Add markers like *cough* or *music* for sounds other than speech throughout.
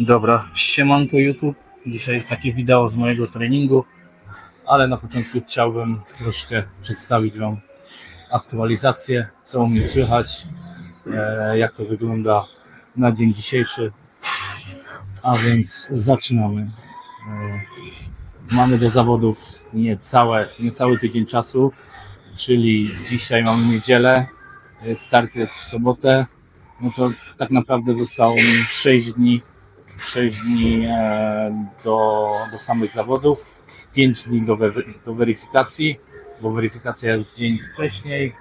Dobra, siemanko YouTube. Dzisiaj takie wideo z mojego treningu, ale na początku chciałbym troszkę przedstawić Wam aktualizację, co u mnie słychać, e, jak to wygląda na dzień dzisiejszy. A więc zaczynamy. E, mamy do zawodów niecałe, niecały tydzień czasu, czyli dzisiaj mamy niedzielę, e, start jest w sobotę, no to tak naprawdę zostało mi 6 dni 6 dni e, do, do samych zawodów, 5 dni do, do weryfikacji, bo weryfikacja jest dzień wcześniej.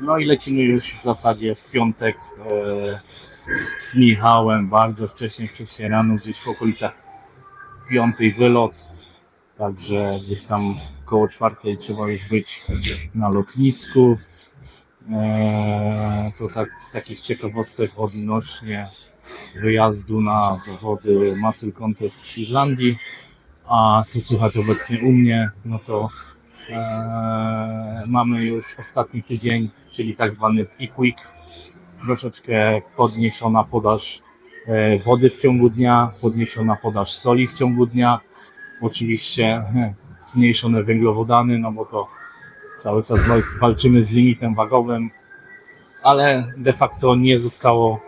No i lecimy już w zasadzie w piątek e, z Michałem, bardzo wcześnie, wcześniej rano, gdzieś w okolicach piątej wylot. Także gdzieś tam koło czwartej trzeba już być na lotnisku. Eee, to tak z takich ciekawostek odnośnie wyjazdu na zawody Muscle Contest w Irlandii. A co słychać obecnie u mnie, no to eee, mamy już ostatni tydzień, czyli tak zwany peak week. Troszeczkę podniesiona podaż e, wody w ciągu dnia, podniesiona podaż soli w ciągu dnia. Oczywiście *laughs* zmniejszone węglowodany, no bo to cały czas wal- walczymy z limitem wagowym, ale de facto nie zostało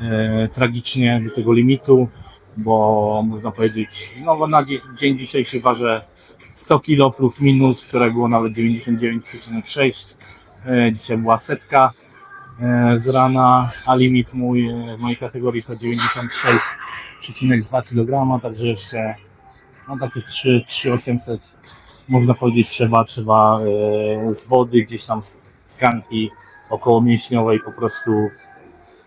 e, tragicznie do tego limitu, bo można powiedzieć, no na dzie- dzień dzisiejszy ważę 100 kg plus minus, wczoraj było nawet 99,6, e, dzisiaj była setka e, z rana, a limit mój e, w mojej kategorii to 96,2 kg, także jeszcze no takie 3, 3800 można powiedzieć, trzeba, trzeba e, z wody gdzieś tam z tkanki około mięśniowej po prostu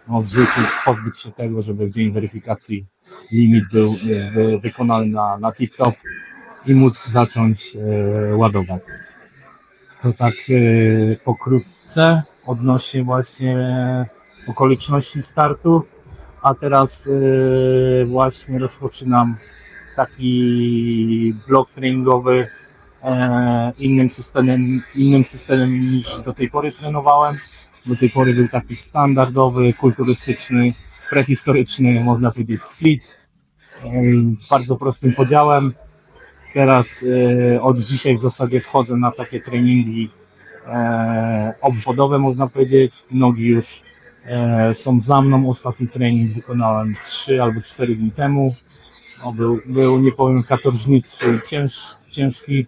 no, zrzucić, pozbyć się tego, żeby w dzień weryfikacji limit był e, wy, wykonany na, na i móc zacząć e, ładować. To tak e, pokrótce odnośnie właśnie okoliczności startu, a teraz e, właśnie rozpoczynam taki blok treningowy e, innym systemem, innym systemem niż do tej pory trenowałem. Do tej pory był taki standardowy, kulturystyczny, prehistoryczny, można powiedzieć split, e, z bardzo prostym podziałem. Teraz e, od dzisiaj w zasadzie wchodzę na takie treningi e, obwodowe, można powiedzieć. Nogi już e, są za mną. Ostatni trening wykonałem 3 albo 4 dni temu. Był, był, nie powiem, katorżniczy cięż, ciężki.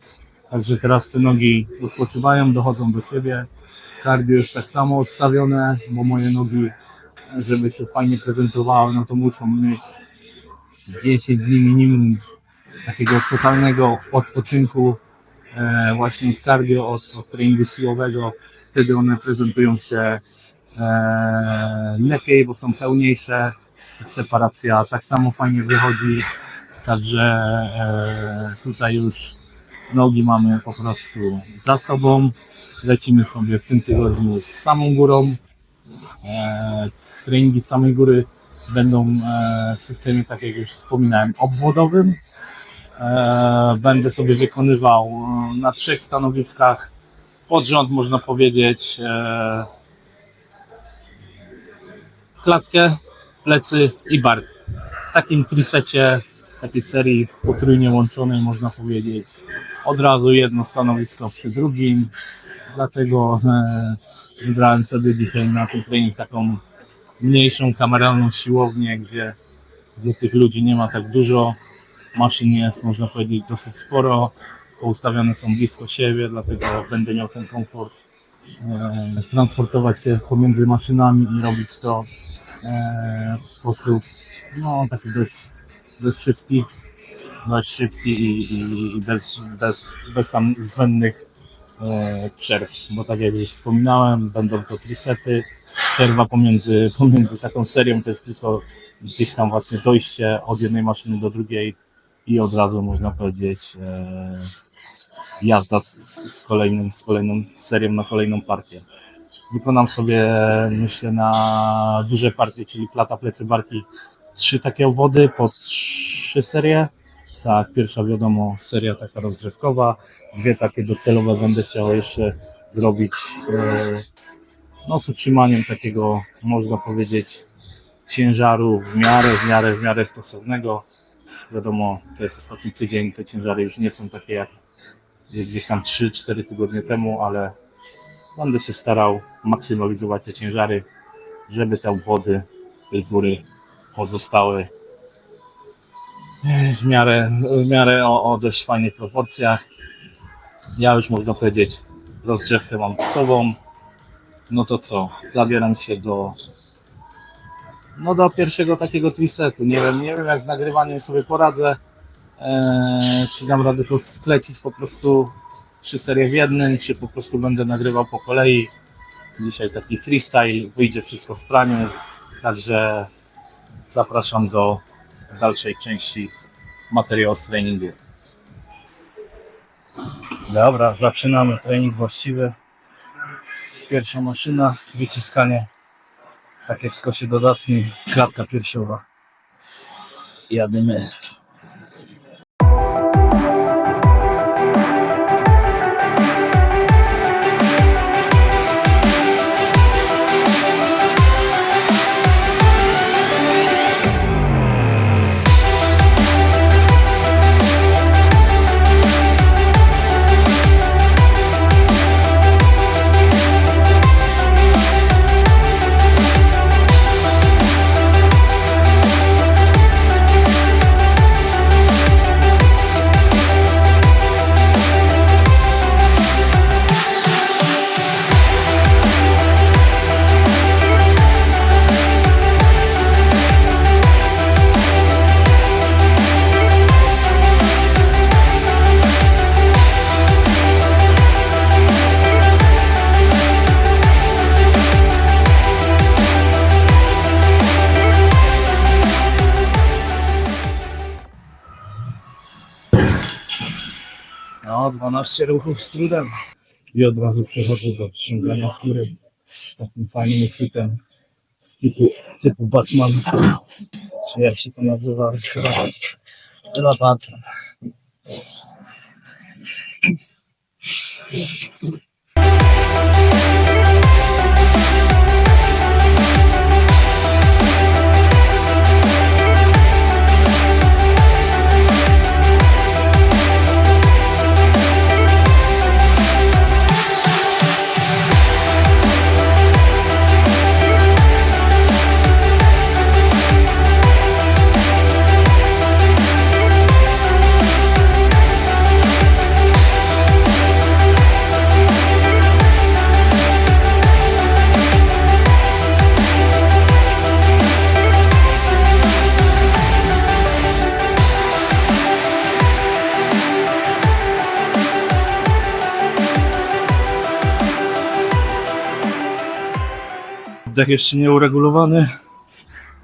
Także teraz te nogi odpoczywają, dochodzą do siebie. Cardio już tak samo odstawione, bo moje nogi, żeby się fajnie prezentowały, no to muszą mieć 10 dni minimum takiego totalnego odpoczynku e, właśnie od cardio, od, od treningu siłowego. Wtedy one prezentują się e, lepiej, bo są pełniejsze. Separacja tak samo fajnie wychodzi. Także e, tutaj już nogi mamy po prostu za sobą. Lecimy sobie w tym tygodniu z samą górą. E, treningi samej góry będą e, w systemie, tak jak już wspominałem, obwodowym. E, będę sobie wykonywał e, na trzech stanowiskach pod rząd, można powiedzieć, e, klatkę, plecy i bark. W takim trisecie, takiej serii potrójnie łączonej, można powiedzieć, od razu jedno stanowisko przy drugim. Dlatego e, wybrałem sobie dzisiaj na ten trening taką mniejszą, kameralną siłownię, gdzie, gdzie tych ludzi nie ma tak dużo. Maszyn jest, można powiedzieć, dosyć sporo. Poustawione są blisko siebie, dlatego będę miał ten komfort e, transportować się pomiędzy maszynami i robić to e, w sposób no, taki dość, dość szybki, dość szybki i, i, i bez, bez, bez tam zbędnych e, przerw, bo tak jak już wspominałem, będą to trisety, przerwa pomiędzy, *laughs* pomiędzy taką serią to jest tylko gdzieś tam właśnie dojście od jednej maszyny do drugiej i od razu można powiedzieć e, jazda z, z, kolejnym, z kolejną serią na kolejną partię. Wykonam sobie, myślę, na duże partie, czyli plata, plecy, barki, trzy takie obwody po trzy serie. Tak, pierwsza wiadomo, seria taka rozgrzewkowa, dwie takie docelowe będę chciał jeszcze zrobić e, no, z utrzymaniem takiego, można powiedzieć, ciężaru w miarę, w miarę, w miarę stosownego. Wiadomo, to jest ostatni tydzień, te ciężary już nie są takie jak gdzieś tam 3-4 tygodnie temu, ale będę się starał maksymalizować te ciężary, żeby te obwody tej góry pozostały w miarę, w miarę o, o dość fajnych proporcjach. Ja już można powiedzieć rozgrzewkę mam za sobą. No to co? Zabieram się do no do pierwszego takiego trisetu. Nie wiem, nie wiem jak z nagrywaniem sobie poradzę. Eee, czy dam radę to sklecić po prostu trzy serie w jednym, czy po prostu będę nagrywał po kolei. Dzisiaj taki freestyle, wyjdzie wszystko w praniu. Także zapraszam do dalszej części materiału z treningu. Dobra, zaczynamy trening właściwy. Pierwsza maszyna, wyciskanie, takie w skosie dodatni, klatka piersiowa. Jadymy. 12 ruchów z trudem. I od razu przechodzę do ściągania skóry takim fajnym chwytem typu, typu Batman. Czy jak się to nazywa? Chyba, Batman. Oddech jeszcze nie uregulowany,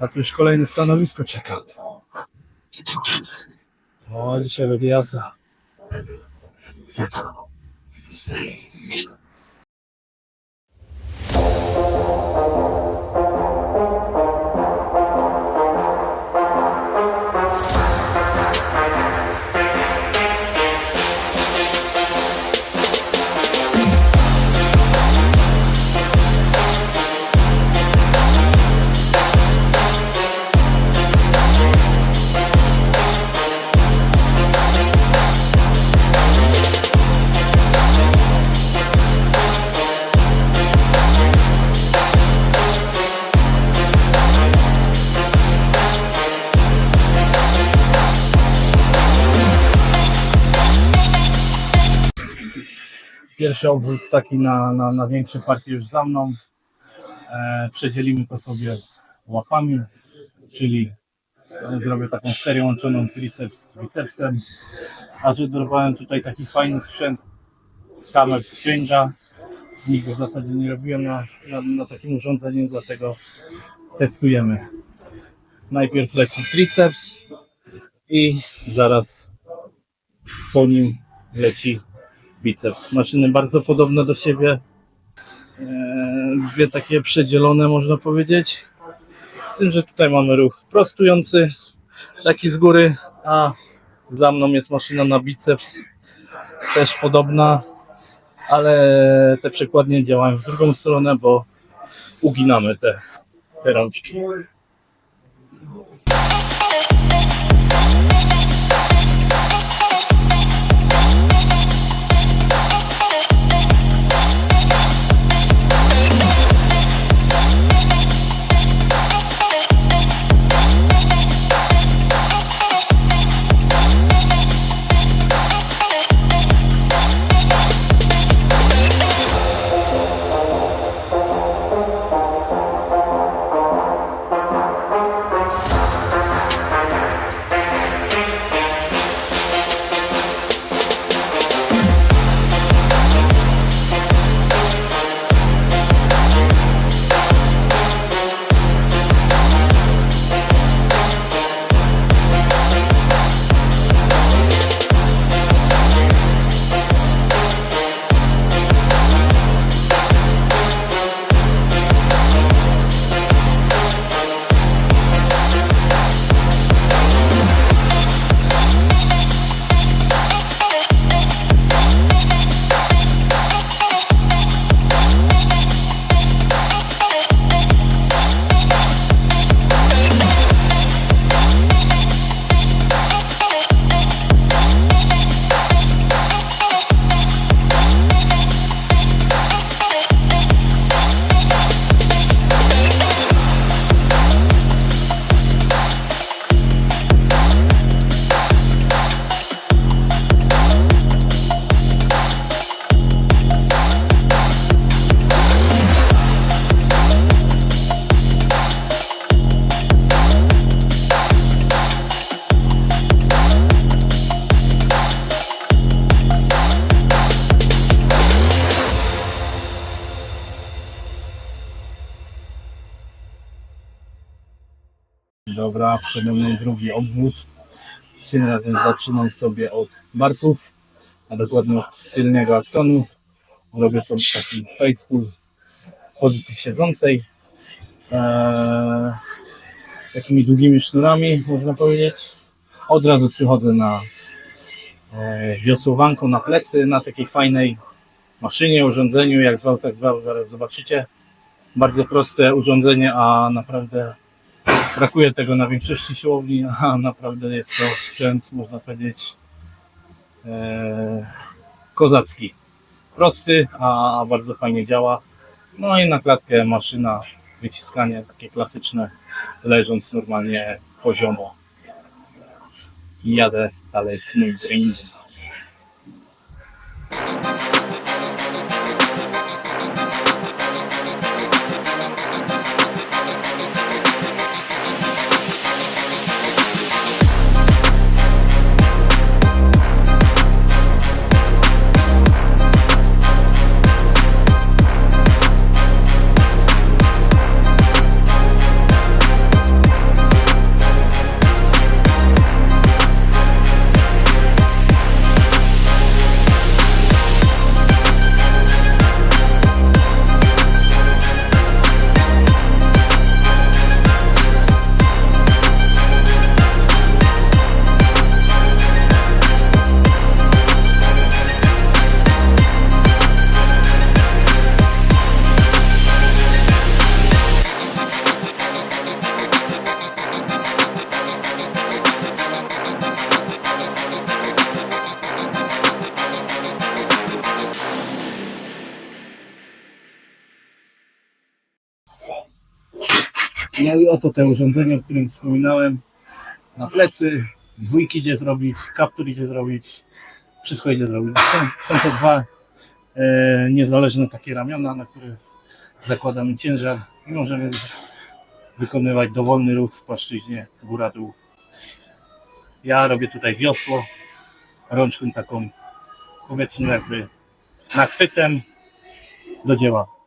a tu już kolejne stanowisko czeka. O, dzisiaj będzie jazda. Pierwszy obwód taki na, na, na większej partii już za mną. E, przedzielimy to sobie łapami, czyli e, zrobię taką serię łączoną triceps z bicepsem. A że dorwałem tutaj taki fajny sprzęt z Hammer Strange'a. Nigdy w zasadzie nie robiłem na, na, na takim urządzeniu, dlatego testujemy. Najpierw leci triceps i zaraz po nim leci biceps. Maszyny bardzo podobne do siebie. Eee, Dwie takie przedzielone można powiedzieć. Z tym, że tutaj mamy ruch prostujący, taki z góry, a za mną jest maszyna na biceps, też podobna, ale te przekładnie działają w drugą stronę, bo uginamy te, te rączki. Przede mną drugi obwód. Tym razem zaczynam sobie od barków, a dokładnie od tylnego aktonu. Robię sobie taki facepull w pozycji siedzącej. Eee, takimi długimi sznurami, można powiedzieć. Od razu przychodzę na e, wiosłowanko na plecy, na takiej fajnej maszynie, urządzeniu, jak zwał, tak zwał, zaraz zobaczycie. Bardzo proste urządzenie, a naprawdę brakuje tego na większości siłowni, a naprawdę jest to sprzęt, można powiedzieć, e, kozacki. Prosty, a bardzo fajnie działa. No i na klatkę maszyna, wyciskanie takie klasyczne, leżąc normalnie poziomo. I jadę dalej z moim treningiem. Oto te urządzenie, o którym wspominałem. Na plecy, dwójki idzie zrobić, kaptur idzie zrobić, wszystko idzie zrobić. Są, są to dwa e, niezależne takie ramiona, na które zakładamy ciężar i możemy wykonywać dowolny ruch w płaszczyźnie góra-dół. Ja robię tutaj wiosło, rączką taką powiedzmy jakby nachwytem do dzieła.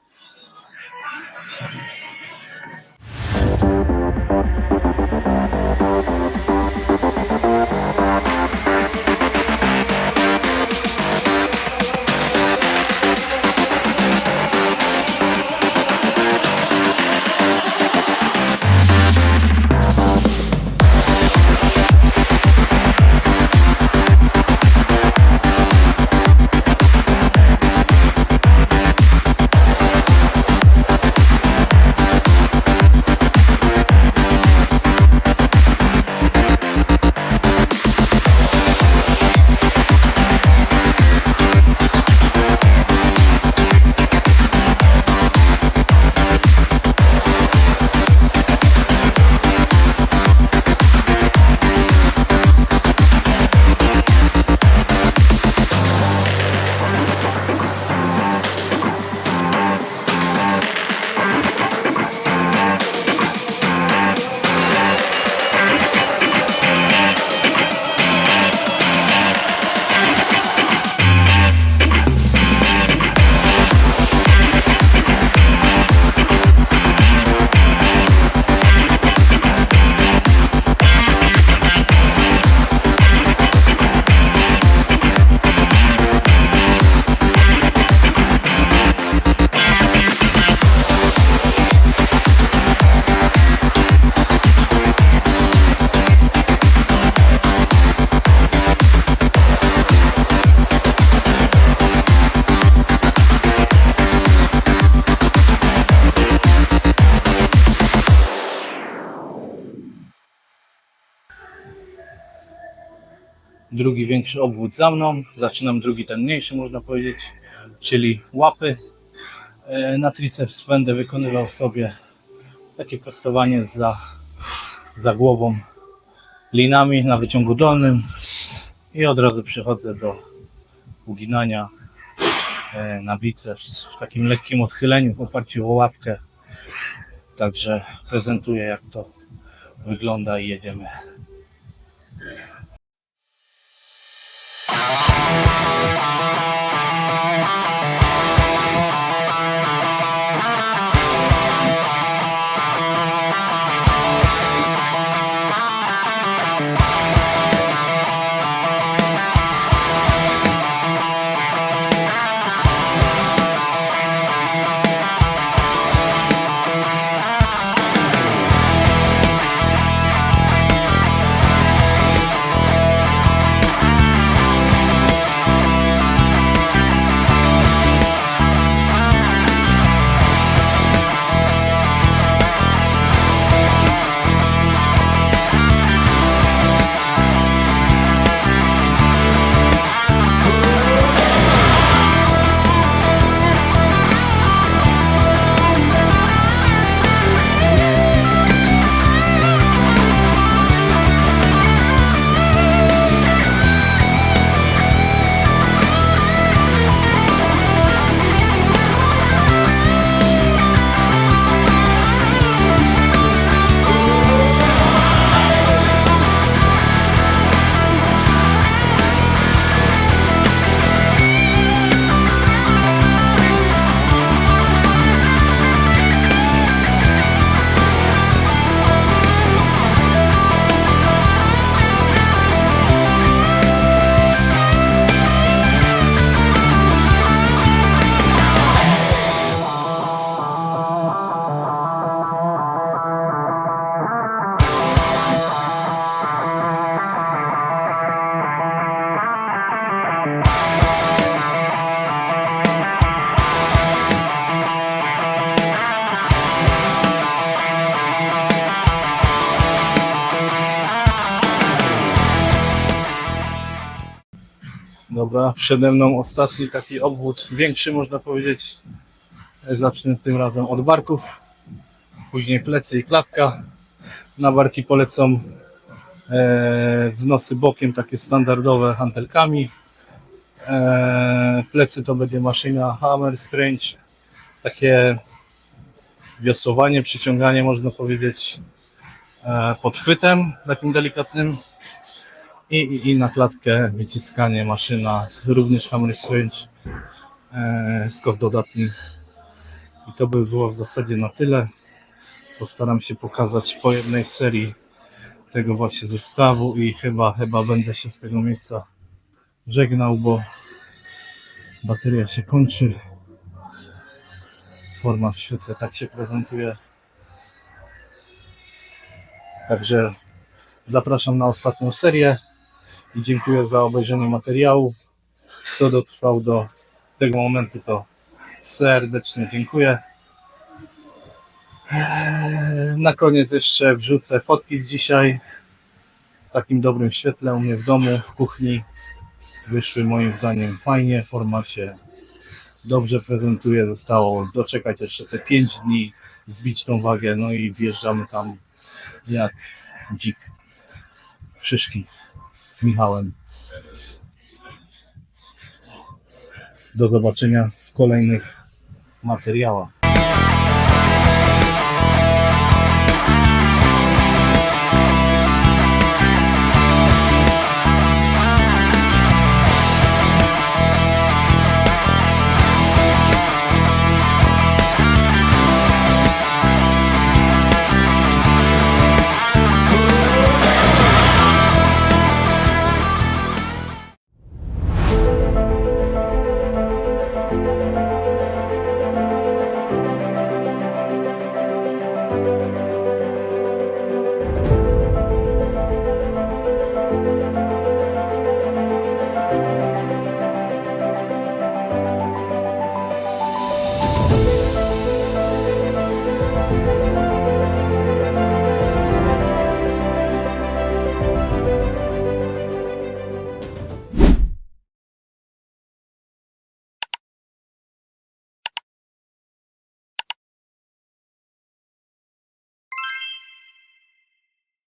Drugi większy obwód za mną. Zaczynam drugi, ten mniejszy można powiedzieć, czyli łapy. E, Na triceps będę wykonywał sobie takie prostowanie za, za głową linami na wyciągu dolnym i od razu przechodzę do uginania e, na biceps w takim lekkim odchyleniu w oparciu o łapkę. Także prezentuję jak to wygląda i jedziemy. Dobra, przede mną ostatni taki obwód, większy można powiedzieć. Zacznę tym razem od barków, później plecy i klatka. Na barki polecą e, wznosy bokiem, takie standardowe hantelkami. E, plecy to będzie maszyna Hammer Strange, takie wiosłowanie, przyciąganie można powiedzieć e, pod takim delikatnym i, i, i na klatkę wyciskanie maszyna również Hammer Strange e, z kos dodatni. I to by było w zasadzie na tyle. Postaram się pokazać po jednej serii tego właśnie zestawu i chyba, chyba będę się z tego miejsca żegnał, bo bateria się kończy. Forma w świetle tak się prezentuje. Także zapraszam na ostatnią serię i dziękuję za obejrzenie materiału. Kto dotrwał do tego momentu, to serdecznie dziękuję. Eee, Na koniec jeszcze wrzucę fotki z dzisiaj w takim dobrym świetle u mnie w domu, w kuchni. Wyszły moim zdaniem fajnie, forma się dobrze prezentuje. Zostało doczekać jeszcze te 5 dni, zbić tą wagę, no i wjeżdżamy tam jak dzik szyszki Michałem. Do zobaczenia w kolejnych materiałach.